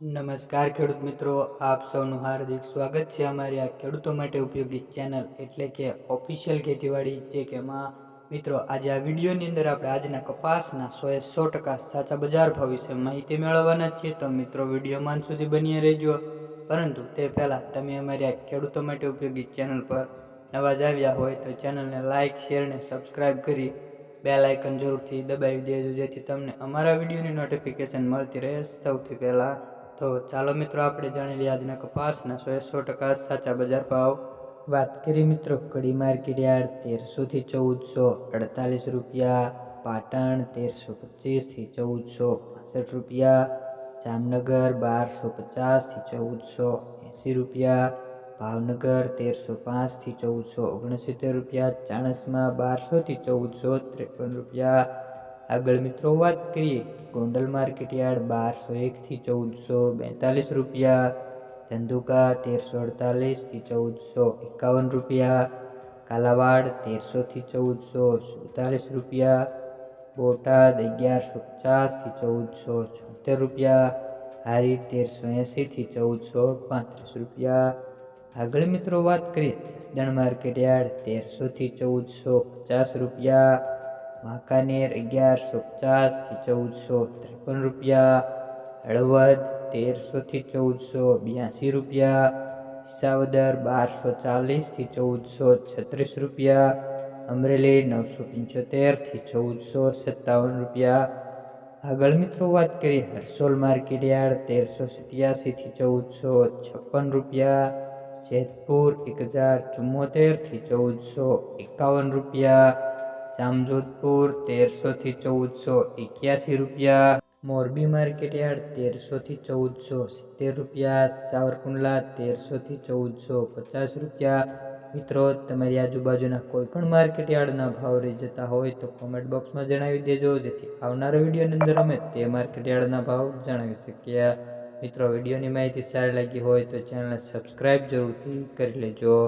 નમસ્કાર ખેડૂત મિત્રો, આપ સૌનું હાર્દિક સ્વાગત છે અમારી આ ખેડૂતો માટે ઉપયોગી ચેનલ એટલે કે ઓફિશિયલ ખેતીવાડી, જે કે માં મિત્રો આજે આ વિડીયોની અંદર આપણે આજના કપાસના સોએ સો ટકા સાચા બજાર ભાવ વિશે માહિતી મેળવવાના છીએ. તો મિત્રો વિડીયોમાં માન સુધી બની રહેજો. પરંતુ તે પહેલાં તમે અમારી આ ખેડૂતો માટે ઉપયોગી ચેનલ પર નવા જ આવ્યા હોય તો ચેનલને લાઇક શેર અને સબસ્ક્રાઈબ કરી બે લાઇકન જરૂરથી દબાવી દેજો, જેથી તમને અમારા વિડીયોની નોટિફિકેશન મળતી રહે સૌથી પહેલાં. તો ચાલો મિત્રો, આપણે જાણી લઈએ આજના કપાસના સો સો ટકા સાચા બજાર ભાવ. વાત કરી મિત્રો, કડી માર્કેટ યાર્ડ તેરસોથી ચૌદસો અડતાલીસ રૂપિયા, પાટણ તેરસો પચીસથી ચૌદસો પાસઠ રૂપિયા, જામનગર બારસો પચાસથી ચૌદસો એંસી રૂપિયા, ભાવનગર તેરસો પાંચથી ચૌદસો ઓગણસિત્તેર રૂપિયા, ચાણસમાં બારસોથી ચૌદસો ત્રેપન રૂપિયા આગળ મિત્રો વાત કરીએ, ગોંડલ માર્કેટ યાર્ડ બારસો એકથી ચૌદસો બેતાલીસ રૂપિયા, ધંધુકા તેરસો અડતાલીસથી ચૌદસો એકાવન રૂપિયા, કાલાવાડ તેરસોથી ચૌદસો સુડતાલીસ રૂપિયા, બોટાદ અગિયારસો પચાસથી ચૌદસો છોતેર રૂપિયા હારી તેરસો એંસીથી ચૌદસો પાંત્રીસ રૂપિયા. આગળ મિત્રો વાત કરીએ, જસદણ માર્કેટ યાર્ડ તેરસોથી ચૌદસો પચાસ રૂપિયા વાંકાનેર અગિયારસો પચાસથી ચૌદસો ત્રેપન રૂપિયા, હળવદ તેરસોથી ચૌદસો બ્યાસી રૂપિયા, વિસાવદર બારસો ચાલીસથી ચૌદસો છત્રીસ રૂપિયા, અમરેલી નવસો પંચોતેરથી ચૌદસો સત્તાવન રૂપિયા. આગળ મિત્રો વાત કરીએ હરસોલ માર્કેટ યાર્ડ તેરસો સત્યાસીથી ચૌદસો છપ્પન રૂપિયા, જેતપુર એક હજાર ચુમ્મોતેરથી ચૌદસો એકાવન રૂપિયા જામજોધપુર તેરસોથી ચૌદસો એક્યાસી રૂપિયા, મોરબી માર્કેટ યાર્ડ તેરસોથી ચૌદસો સિત્તેર રૂપિયા, સાવરકુંડલા તેરસોથી ચૌદસો પચાસ રૂપિયા. મિત્રો, તમારી આજુબાજુના કોઈ પણ માર્કેટ યાર્ડના ભાવ રહી જતા હોય તો કોમેન્ટ બોક્સમાં જણાવી દેજો, જેથી આવનારા વિડીયોની અંદર અમે તે માર્કેટ યાર્ડના ભાવ જણાવી શકીએ. મિત્રો, વિડીયોની માહિતી સારી લાગી હોય તો ચેનલને સબસ્ક્રાઈબ જરૂરથી કરી લેજો.